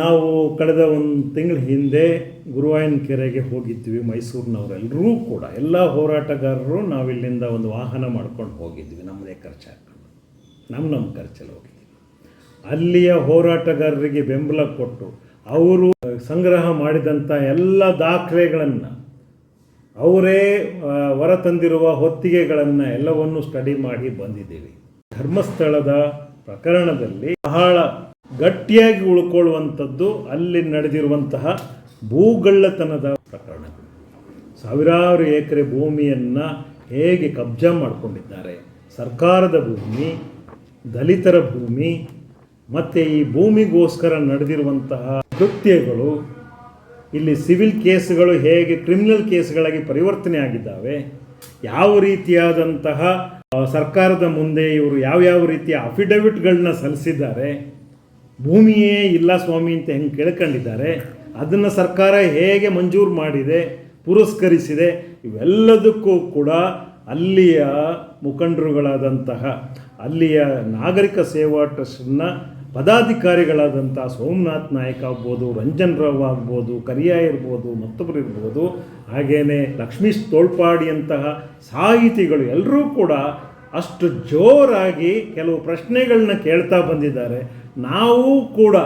ನಾವು ಕಳೆದ ಒಂದು ತಿಂಗಳ ಹಿಂದೆ ಗುರುವಾಯನ ಕೆರೆಗೆ ಹೋಗಿದ್ವಿ, ಮೈಸೂರಿನವರೆಲ್ಲರೂ ಕೂಡ. ಎಲ್ಲ ಹೋರಾಟಗಾರರು ನಾವಿಲ್ಲಿಂದ ಒಂದು ವಾಹನ ಮಾಡ್ಕೊಂಡು ಹೋಗಿದ್ವಿ ನಮ್ಮದೇ ಖರ್ಚು ನಮ್ಮ ನಮ್ಮ ಖರ್ಚಲ್ಲಿ ಹೋಗಿದ್ವಿ. ಅಲ್ಲಿಯ ಹೋರಾಟಗಾರರಿಗೆ ಬೆಂಬಲ ಕೊಟ್ಟು ಅವರು ಸಂಗ್ರಹ ಮಾಡಿದಂಥ ಎಲ್ಲ ದಾಖಲೆಗಳನ್ನು, ಅವರೇ ಹೊರತಂದಿರುವ ಹೊತ್ತಿಗೆಗಳನ್ನು ಎಲ್ಲವನ್ನು ಸ್ಟಡಿ ಮಾಡಿ ಬಂದಿದ್ದೀವಿ. ಧರ್ಮಸ್ಥಳದ ಪ್ರಕರಣದಲ್ಲಿ ಬಹಳ ಗಟ್ಟಿಯಾಗಿ ಉಳ್ಕೊಳ್ಳುವಂಥದ್ದು ಅಲ್ಲಿ ನಡೆದಿರುವಂತಹ ಭೂಗಳ್ಳತನದ ಪ್ರಕರಣಗಳು ಸಾವಿರಾರು ಎಕರೆ ಭೂಮಿಯನ್ನು ಹೇಗೆ ಕಬ್ಜಾ ಮಾಡಿಕೊಂಡಿದ್ದಾರೆ. ಸರ್ಕಾರದ ಭೂಮಿ, ದಲಿತರ ಭೂಮಿ, ಮತ್ತು ಈ ಭೂಮಿಗೋಸ್ಕರ ನಡೆದಿರುವಂತಹ ಕೃತ್ಯಗಳು, ಇಲ್ಲಿ ಸಿವಿಲ್ ಕೇಸ್ಗಳು ಹೇಗೆ ಕ್ರಿಮಿನಲ್ ಕೇಸ್ಗಳಾಗಿ ಪರಿವರ್ತನೆ ಆಗಿದ್ದಾವೆ, ಯಾವ ರೀತಿಯಾದಂತಹ ಸರ್ಕಾರದ ಮುಂದೆ ಇವರು ಯಾವ್ಯಾವ ರೀತಿಯ ಅಫಿಡವಿಟ್ಗಳನ್ನ ಸಲ್ಲಿಸಿದ್ದಾರೆ ಭೂಮಿಯೇ ಇಲ್ಲ ಸ್ವಾಮಿ ಅಂತ ಹೆಂಗೆ ಕೇಳ್ಕೊಂಡಿದ್ದಾರೆ, ಅದನ್ನು ಸರ್ಕಾರ ಹೇಗೆ ಮಂಜೂರು ಮಾಡಿದೆ, ಪುರಸ್ಕರಿಸಿದೆ, ಇವೆಲ್ಲದಕ್ಕೂ ಕೂಡ ಅಲ್ಲಿಯ ಮುಖಂಡರುಗಳಾದಂತಹ, ಅಲ್ಲಿಯ ನಾಗರಿಕ ಸೇವಾ ಟ್ರಸ್ಟ್ನ ಪದಾಧಿಕಾರಿಗಳಾದಂಥ ಸೋಮನಾಥ್ ನಾಯಕ ಆಗ್ಬೋದು, ರಂಜನ್ ರಾವ್ ಆಗ್ಬೋದು, ಕರಿಯ ಇರ್ಬೋದು ಮತ್ತೊಬ್ಬರು ಇರ್ಬೋದು ಹಾಗೆಯೇ ಲಕ್ಷ್ಮೀಶ್ ತೋಳ್ಪಾಡಿಯಂತಹ ಸಾಹಿತಿಗಳು ಎಲ್ಲರೂ ಕೂಡ ಅಷ್ಟು ಜೋರಾಗಿ ಕೆಲವು ಪ್ರಶ್ನೆಗಳನ್ನ ಕೇಳ್ತಾ ಬಂದಿದ್ದಾರೆ. ನಾವು ಕೂಡ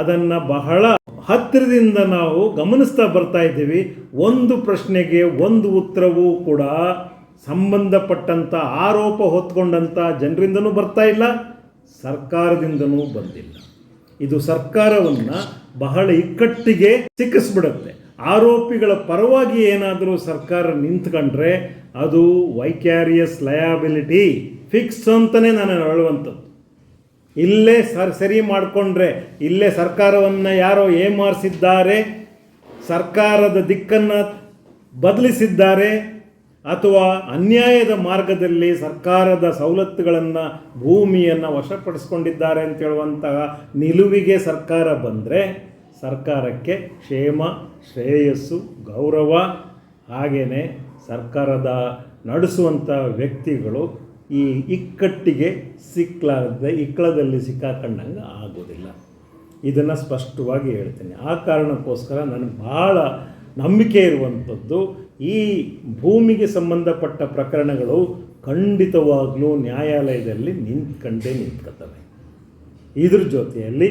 ಅದನ್ನು ಬಹಳ ಹತ್ತಿರದಿಂದ ನಾವು ಗಮನಿಸ್ತಾ ಬರ್ತಾ ಇದ್ದೀವಿ. ಒಂದು ಪ್ರಶ್ನೆಗೆ ಒಂದು ಉತ್ತರವೂ ಕೂಡ ಸಂಬಂಧಪಟ್ಟಂಥ ಆರೋಪ ಹೊತ್ಕೊಂಡಂಥ ಜನರಿಂದನೂ ಬರ್ತಾ ಇಲ್ಲ, ಸರ್ಕಾರದಿಂದನೂ ಬಂದಿಲ್ಲ. ಇದು ಸರ್ಕಾರವನ್ನು ಬಹಳ ಇಕ್ಕಟ್ಟಿಗೆ ಸಿಕ್ಕಿಸ್ಬಿಡುತ್ತೆ. ಆರೋಪಿಗಳ ಪರವಾಗಿ ಏನಾದರೂ ಸರ್ಕಾರ ನಿಂತ್ಕೊಂಡ್ರೆ ಅದು ವೈಕ್ಯಾರಿಯಸ್ ಲಯಾಬಿಲಿಟಿ, ಫಿಕ್ಸ್ ಅಂತಲೇ ನಾನು ಹೇಳುವಂಥದ್ದು. ಇಲ್ಲೇ ಸರ್ ಸರಿ ಮಾಡಿಕೊಂಡ್ರೆ, ಇಲ್ಲೇ ಸರ್ಕಾರವನ್ನು ಯಾರೋ ಏಮಾರಿಸಿದ್ದಾರೆ, ಸರ್ಕಾರದ ದಿಕ್ಕನ್ನು ಬದಲಿಸಿದ್ದಾರೆ, ಅಥವಾ ಅನ್ಯಾಯದ ಮಾರ್ಗದಲ್ಲಿ ಸರ್ಕಾರದ ಸವಲತ್ತುಗಳನ್ನು, ಭೂಮಿಯನ್ನು ವಶಪಡಿಸ್ಕೊಂಡಿದ್ದಾರೆ ಅಂತ ಹೇಳುವಂತಹ ನಿಲುವಿಗೆ ಸರ್ಕಾರ ಬಂದರೆ, ಸರ್ಕಾರಕ್ಕೆ ಕ್ಷೇಮ, ಶ್ರೇಯಸ್ಸು, ಗೌರವ ಹಾಗೆಯೇ ಸರ್ಕಾರದ ನಡೆಸುವಂಥ ವ್ಯಕ್ತಿಗಳು ಈ ಇಕ್ಕಟ್ಟಿಗೆ ಸಿಕ್ಕಲಾರದೆ ಇಕ್ಕಳದಲ್ಲಿ ಸಿಕ್ಕಾಕೊಂಡಂಗೆ ಆಗೋದಿಲ್ಲ ಇದನ್ನು ಸ್ಪಷ್ಟವಾಗಿ ಹೇಳ್ತೀನಿ. ಆ ಕಾರಣಕ್ಕೋಸ್ಕರ ನನಗೆ ಭಾಳ ನಂಬಿಕೆ ಇರುವಂಥದ್ದು, ಈ ಭೂಮಿಗೆ ಸಂಬಂಧಪಟ್ಟ ಪ್ರಕರಣಗಳು ಖಂಡಿತವಾಗ್ಲೂ ನ್ಯಾಯಾಲಯದಲ್ಲಿ ನಿಂತ್ಕಂಡೇ ನಿಂತ್ಕೊತವೆ ಇದ್ರ ಜೊತೆಯಲ್ಲಿ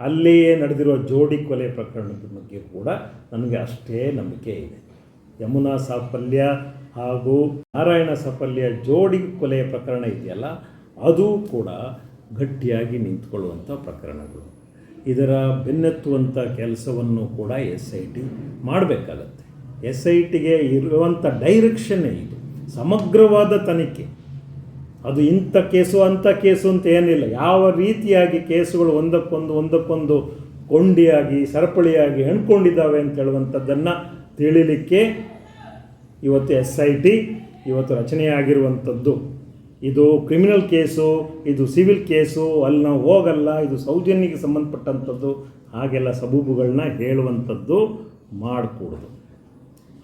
ಅಲ್ಲಿಯೇ ನಡೆದಿರುವ ಜೋಡಿ ಕೊಲೆ ಪ್ರಕರಣದ ಬಗ್ಗೆ ಕೂಡ ನನಗೆ ಅಷ್ಟೇ ನಂಬಿಕೆ ಇದೆ. ಯಮುನಾ ಸಾಫಲ್ಯ ಹಾಗೂ ನಾರಾಯಣ ಸಫಲ್ಯ ಜೋಡಿ ಕೊಲೆಯ ಪ್ರಕರಣ ಇದೆಯಲ್ಲ, ಅದು ಕೂಡ ಗಟ್ಟಿಯಾಗಿ ನಿಂತ್ಕೊಳ್ಳುವಂಥ ಪ್ರಕರಣಗಳು. ಇದರ ಬೆನ್ನತ್ತುವಂಥ ಕೆಲಸವನ್ನು ಕೂಡ ಎಸ್ ಐ ಟಿ ಮಾಡಬೇಕಾಗತ್ತೆ. ಎಸ್ ಐ ಟಿಗೆ ಇರುವಂಥ ಡೈರೆಕ್ಷನ್ನೇ ಇದು. ಸಮಗ್ರವಾದ ತನಿಖೆ. ಅದು ಇಂಥ ಕೇಸು, ಅಂಥ ಕೇಸು ಅಂತ ಏನಿಲ್ಲ. ಯಾವ ರೀತಿಯಾಗಿ ಕೇಸುಗಳು ಒಂದಕ್ಕೊಂದು ಒಂದಕ್ಕೊಂದು ಕೊಂಡಿಯಾಗಿ, ಸರಪಳಿಯಾಗಿ ಹೆಣ್ಕೊಂಡಿದ್ದಾವೆ ಅಂತ ಹೇಳುವಂಥದ್ದನ್ನು ತಿಳಿಲಿಕ್ಕೆ ಇವತ್ತು ಎಸ್ ಐ ಟಿ ಇವತ್ತು ರಚನೆಯಾಗಿರುವಂಥದ್ದು. ಇದು ಕ್ರಿಮಿನಲ್ ಕೇಸು ಇದು ಸಿವಿಲ್ ಕೇಸು ಅಲ್ಲಿ ನಾವು ಹೋಗಲ್ಲ ಇದು ಸೌಜನ್ಯಕ್ಕೆ ಸಂಬಂಧಪಟ್ಟಂಥದ್ದು ಹಾಗೆಲ್ಲ ಸಬೂಬುಗಳನ್ನ ಹೇಳುವಂಥದ್ದು ಮಾಡಿಕೊಡೋದು.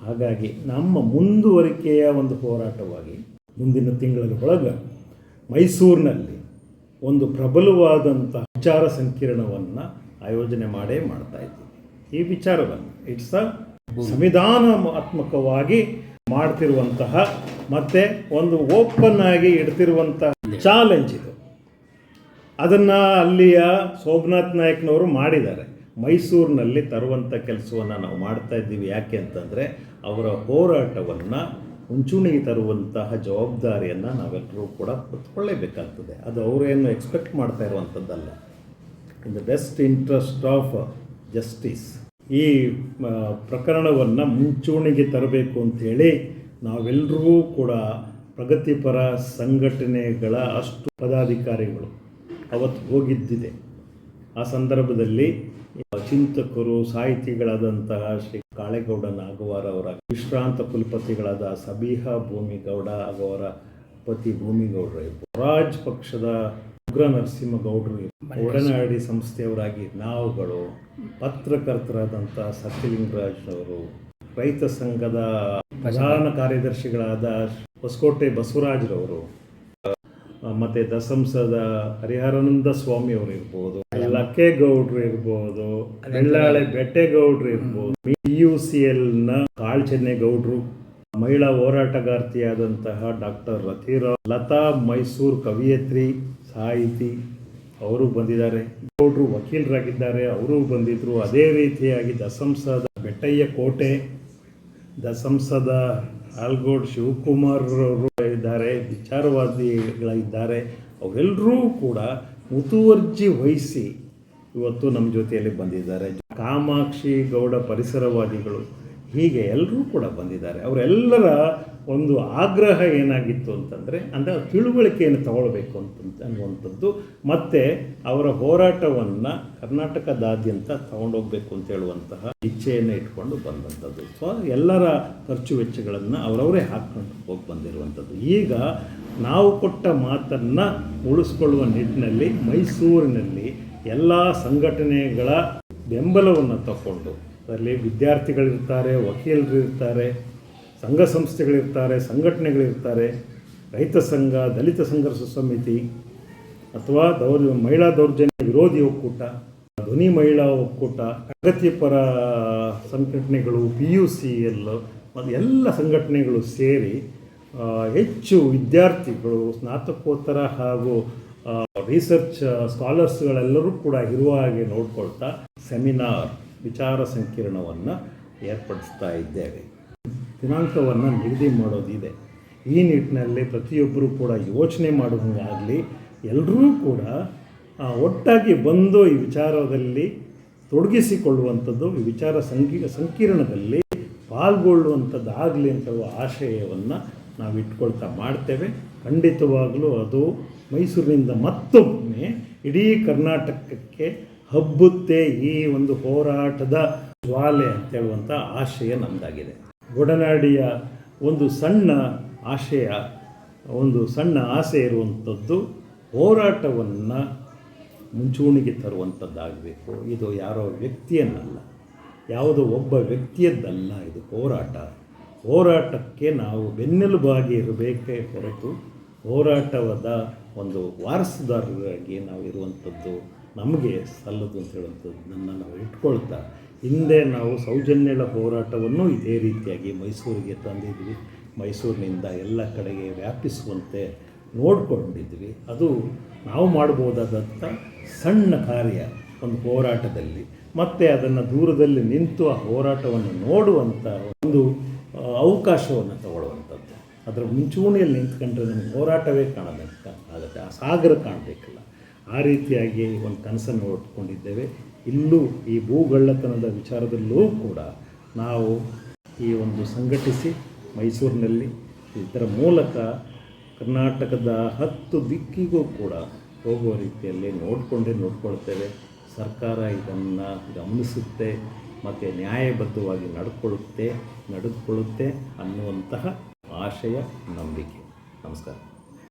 ಹಾಗಾಗಿ ನಮ್ಮ ಮುಂದುವರಿಕೆಯ ಒಂದು ಹೋರಾಟವಾಗಿ ಮುಂದಿನ ತಿಂಗಳ ಒಳಗೆ ಮೈಸೂರಿನಲ್ಲಿ ಒಂದು ಪ್ರಬಲವಾದಂಥ ವಿಚಾರ ಸಂಕಿರಣವನ್ನು ಆಯೋಜನೆ ಮಾಡೇ ಮಾಡ್ತಾ ಇದ್ದೀವಿ. ಈ ವಿಚಾರವನ್ನು ಇಟ್ಸ್ ಅ ಸಂವಿಧಾನಾತ್ಮಕವಾಗಿ ಮಾಡ್ತಿರುವಂತಹ ಮತ್ತು ಒಂದು ಓಪನ್ ಆಗಿ ಇಡ್ತಿರುವಂತಹ ಚಾಲೆಂಜ್ ಇದು. ಅದನ್ನು ಅಲ್ಲಿಯ ಸೋಮನಾಥ್ ನಾಯಕ್ನವರು ಮಾಡಿದ್ದಾರೆ. ಮೈಸೂರಿನಲ್ಲಿ ತರುವಂಥ ಕೆಲಸವನ್ನು ನಾವು ಮಾಡ್ತಾ ಇದ್ದೀವಿ. ಯಾಕೆ ಅಂತಂದರೆ ಅವರ ಹೋರಾಟವನ್ನು ಮುಂಚೂಣಿಗೆ ತರುವಂತಹ ಜವಾಬ್ದಾರಿಯನ್ನು ನಾವೆಲ್ಲರೂ ಕೂಡ ಹೊತ್ಕೊಳ್ಳೇಬೇಕಾಗ್ತದೆ. ಅದು ಅವರೇನು ಎಕ್ಸ್ಪೆಕ್ಟ್ ಮಾಡ್ತಾ ಇರುವಂಥದ್ದಲ್ಲ in the best interest of justice ಈ ಪ್ರಕರಣವನ್ನು ಮುಂಚೂಣಿಗೆ ತರಬೇಕು ಅಂಥೇಳಿ ನಾವೆಲ್ಲರೂ ಕೂಡ ಪ್ರಗತಿಪರ ಸಂಘಟನೆಗಳ ಅಷ್ಟು ಪದಾಧಿಕಾರಿಗಳು ಅವತ್ತು ಹೋಗಿದ್ದಿದೆ. ಆ ಸಂದರ್ಭದಲ್ಲಿ ಚಿಂತಕರು, ಸಾಹಿತಿಗಳಾದಂತಹ ಶ್ರೀ ಕಾಳೇಗೌಡ ನಾಗವಾರ ಅವರ, ವಿಶ್ರಾಂತ ಕುಲಪತಿಗಳಾದ ಸಬೀಹಾ ಭೂಮಿಗೌಡ ಅವರ ಪತಿ ಭೂಮಿಗೌಡರ ರಾಜ್ ಪಕ್ಷದ ಉಗ್ರ ನರಸಿಂಹಗೌಡರು ಒಡನಾಡಿ ಸಂಸ್ಥೆಯವರಾಗಿ ನಾವುಗಳು ಪತ್ರಕರ್ತರಾದಂಥ ಸತ್ಯಲಿಂಗರಾಜ್ರವರು ರೈತ ಸಂಘದ ಪ್ರಧಾನ ಕಾರ್ಯದರ್ಶಿಗಳಾದ ಹೊಸಕೋಟೆ ಬಸವರಾಜ್ರವರು ಮತ್ತೆ ದಸಂಸದ ಹರಿಹರಾನಂದ ಸ್ವಾಮಿ ಅವರು ಇರ್ಬೋದು ಲಕ್ಕೆ ಲಕ್ಕೇಗೌಡ್ರು ಇರ್ಬೋದು ಬೆಳ್ಳಾಳೆ ಬೆಟ್ಟೆಗೌಡ್ರು ಇರ್ಬೋದು ಪಿ ಯು ಸಿ ಎಲ್ನ ಕಾಳ್ಚೆನ್ನೇಗೌಡ್ರು ಮಹಿಳಾ ಹೋರಾಟಗಾರ್ತಿಯಾದಂತಹ ಡಾಕ್ಟರ್ ರಥೀರಾ ಲತಾ ಮೈಸೂರು ಕವಿಯತ್ರಿ ಸಾಹಿತಿ, ಅವರು ಬಂದಿದ್ದಾರೆ. ಗೌಡರು ವಕೀಲರಾಗಿದ್ದಾರೆ. ಅವರು ಬಂದಿದ್ದರು ಅದೇ ರೀತಿಯಾಗಿ ದಸಂಸದ ಬೆಟ್ಟಯ್ಯ ಕೋಟೆ, ದಸಂಸದ ಆಲ್ಗೋಡ್ ಶಿವಕುಮಾರ್ ಅವರು ಇದ್ದಾರೆ, ವಿಚಾರವಾದಿಗಳಿದ್ದಾರೆ. ಅವರೆಲ್ಲರೂ ಕೂಡ ಮುತುವರ್ಜಿ ವಹಿಸಿ ಇವತ್ತು ನಮ್ಮ ಜೊತೆಯಲ್ಲಿ ಬಂದಿದ್ದಾರೆ. ಕಾಮಾಕ್ಷಿ ಗೌಡ ಪರಿಸರವಾದಿಗಳು. ಹೀಗೆ ಎಲ್ಲರೂ ಕೂಡ ಬಂದಿದ್ದಾರೆ. ಅವರೆಲ್ಲರ ಒಂದು ಆಗ್ರಹ ಏನಾಗಿತ್ತು ಅಂತಂದರೆ, ಅಂದರೆ ತಿಳುವಳಿಕೆಯನ್ನು ತಗೊಳ್ಬೇಕು ಅಂತ ಅನ್ನುವಂಥದ್ದು. ಮತ್ತು ಅವರ ಹೋರಾಟವನ್ನು ಕರ್ನಾಟಕದಾದ್ಯಂತ ತಗೊಂಡೋಗ್ಬೇಕು ಅಂತ ಹೇಳುವಂತಹ ಇಚ್ಛೆಯನ್ನು ಇಟ್ಕೊಂಡು ಬಂದಂಥದ್ದು. ಸೊ ಎಲ್ಲರ ಖರ್ಚು ವೆಚ್ಚಗಳನ್ನು ಅವರವರೇ ಹಾಕ್ಕೊಂಡು ಹೋಗಿ ಬಂದಿರುವಂಥದ್ದು. ಈಗ ನಾವು ಕೊಟ್ಟ ಮಾತನ್ನು ಉಳಿಸ್ಕೊಳ್ಳುವ ನಿಟ್ಟಿನಲ್ಲಿ ಮೈಸೂರಿನಲ್ಲಿ ಎಲ್ಲ ಸಂಘಟನೆಗಳ ಬೆಂಬಲವನ್ನು ತಗೊಂಡು ಅದರಲ್ಲಿ ವಿದ್ಯಾರ್ಥಿಗಳಿರ್ತಾರೆ ವಕೀಲರು ಇರ್ತಾರೆ ಸಂಘ ಸಂಸ್ಥೆಗಳಿರ್ತಾರೆ, ಸಂಘಟನೆಗಳಿರ್ತಾರೆ, ರೈತ ಸಂಘ, ದಲಿತ ಸಂಘರ್ಷ ಸಮಿತಿ, ಅಥವಾ ದೌರ್ ಮಹಿಳಾ ದೌರ್ಜನ್ಯ ವಿರೋಧಿ ಒಕ್ಕೂಟ, ಧ್ವನಿ ಮಹಿಳಾ ಒಕ್ಕೂಟ ಪ್ರಗತಿಪರ ಸಂಘಟನೆಗಳು ಪಿ ಯು ಸಿ ಎಲ್ ಮತ್ತು ಎಲ್ಲ ಸಂಘಟನೆಗಳು ಸೇರಿ ಹೆಚ್ಚು ವಿದ್ಯಾರ್ಥಿಗಳು, ಸ್ನಾತಕೋತ್ತರ ಹಾಗೂ ರಿಸರ್ಚ್ ಸ್ಕಾಲರ್ಸ್ಗಳೆಲ್ಲರೂ ಕೂಡ ಇರುವ ಹಾಗೆ ನೋಡ್ಕೊಳ್ತಾ ಸೆಮಿನಾರ್ ವಿಚಾರ ಸಂಕಿರಣವನ್ನು ಏರ್ಪಡಿಸ್ತಾ ಇದ್ದೇವೆ. ದಿನಾಂಕವನ್ನು ನಿಗದಿ ಮಾಡೋದಿದೆ. ಈ ನಿಟ್ಟಿನಲ್ಲಿ ಪ್ರತಿಯೊಬ್ಬರೂ ಕೂಡ ಯೋಚನೆ ಮಾಡುವಂಗಾಗಲಿ ಎಲ್ಲರೂ ಕೂಡ ಒಟ್ಟಾಗಿ ಬಂದು ಈ ವಿಚಾರದಲ್ಲಿ ತೊಡಗಿಸಿಕೊಳ್ಳುವಂಥದ್ದು, ಈ ವಿಚಾರ ಸಂಕೀ, ಸಂಕೀರ್ಣದಲ್ಲಿ ಪಾಲ್ಗೊಳ್ಳುವಂಥದ್ದಾಗಲಿ ಅಂತ ಹೇಳುವ ಆಶಯವನ್ನು ನಾವು ಇಟ್ಕೊಳ್ತಾ ಮಾಡ್ತೇವೆ. ಖಂಡಿತವಾಗಲೂ ಅದು ಮೈಸೂರಿನಿಂದ ಮತ್ತೊಮ್ಮೆ ಇಡೀ ಕರ್ನಾಟಕಕ್ಕೆ ಹಬ್ಬುತ್ತೆ ಈ ಒಂದು ಹೋರಾಟದ ಜ್ವಾಲೆ ಅಂತ ಹೇಳುವಂಥ ಆಶಯ ನಮ್ಮದಾಗಿದೆ ಗೊಡನಾಡಿಯ ಒಂದು ಸಣ್ಣ ಆಶಯ, ಒಂದು ಸಣ್ಣ ಆಸೆ ಇರುವಂಥದ್ದು ಹೋರಾಟವನ್ನು ಮುಂಚೂಣಿಗೆ ತರುವಂಥದ್ದಾಗಬೇಕು. ಇದು ಯಾರೋ ವ್ಯಕ್ತಿಯನ್ನಲ್ಲ, ಯಾವುದೋ ಒಬ್ಬ ವ್ಯಕ್ತಿಯದ್ದಲ್ಲ ಇದು ಹೋರಾಟ. ಹೋರಾಟಕ್ಕೆ ನಾವು ಬೆನ್ನೆಲುಬಾಗಿ ಇರಬೇಕೇ ಹೊರತು ಹೋರಾಟವಾದ ಒಂದು ವಾರಸುದಾರರಾಗಿ ನಾವು ಇರುವಂಥದ್ದು ನಮಗೆ ಸಲ್ಲದು ಅಂತ ಹೇಳುವಂಥದ್ದನ್ನು ನಾವು ಇಟ್ಕೊಳ್ತಾ ಹಿಂದೆ ನಾವು ಸೌಜನ್ಯಗಳ ಹೋರಾಟವನ್ನು ಇದೇ ರೀತಿಯಾಗಿ ಮೈಸೂರಿಗೆ ತಂದಿದ್ವಿ. ಮೈಸೂರಿನಿಂದ ಎಲ್ಲ ಕಡೆಗೆ ವ್ಯಾಪಿಸುವಂತೆ ನೋಡಿಕೊಂಡಿದ್ವಿ. ಅದು ನಾವು ಮಾಡ್ಬೋದಾದಂಥ ಸಣ್ಣ ಕಾರ್ಯ ಒಂದು ಹೋರಾಟದಲ್ಲಿ. ಮತ್ತು ಅದನ್ನು ದೂರದಲ್ಲಿ ನಿಂತು ಆ ಹೋರಾಟವನ್ನು ನೋಡುವಂಥ ಒಂದು ಅವಕಾಶವನ್ನು ತಗೊಳ್ಳುವಂಥದ್ದು. ಅದರ ಮುಂಚೂಣಿಯಲ್ಲಿ ನಿಂತ್ಕೊಂಡ್ರೆ ನಮಗೆ ಹೋರಾಟವೇ ಕಾಣಬೇಕು ಆಗುತ್ತೆ. ಆ ಸಾಗರ ಕಾಣಬೇಕಲ್ಲ. ಆ ರೀತಿಯಾಗಿ ಒಂದು ಕನಸನ್ನು ಹೊತ್ಕೊಂಡಿದ್ದೇವೆ ಇಲ್ಲೂ ಈ ಭೂಗಳ್ಳತನದ ವಿಚಾರದಲ್ಲೂ ಕೂಡ ನಾವು ಈ ಒಂದು ಸಂಘಟಿಸಿ ಮೈಸೂರಿನಲ್ಲಿ ಇದರ ಮೂಲಕ ಕರ್ನಾಟಕದ ಹತ್ತು ದಿಕ್ಕಿಗೂ ಕೂಡ ಹೋಗುವ ರೀತಿಯಲ್ಲಿ ನೋಡಿಕೊಂಡೇ ನೋಡ್ಕೊಳ್ತೇವೆ. ಸರ್ಕಾರ ಇದನ್ನು ಗಮನಿಸುತ್ತೆ, ಮತ್ತು ನ್ಯಾಯಬದ್ಧವಾಗಿ ನಡ್ಕೊಳ್ಳುತ್ತೆ, ನಡೆದುಕೊಳ್ಳುತ್ತೆ ಅನ್ನುವಂತಹ ಆಶಯ, ನಂಬಿಕೆ. ನಮಸ್ಕಾರ.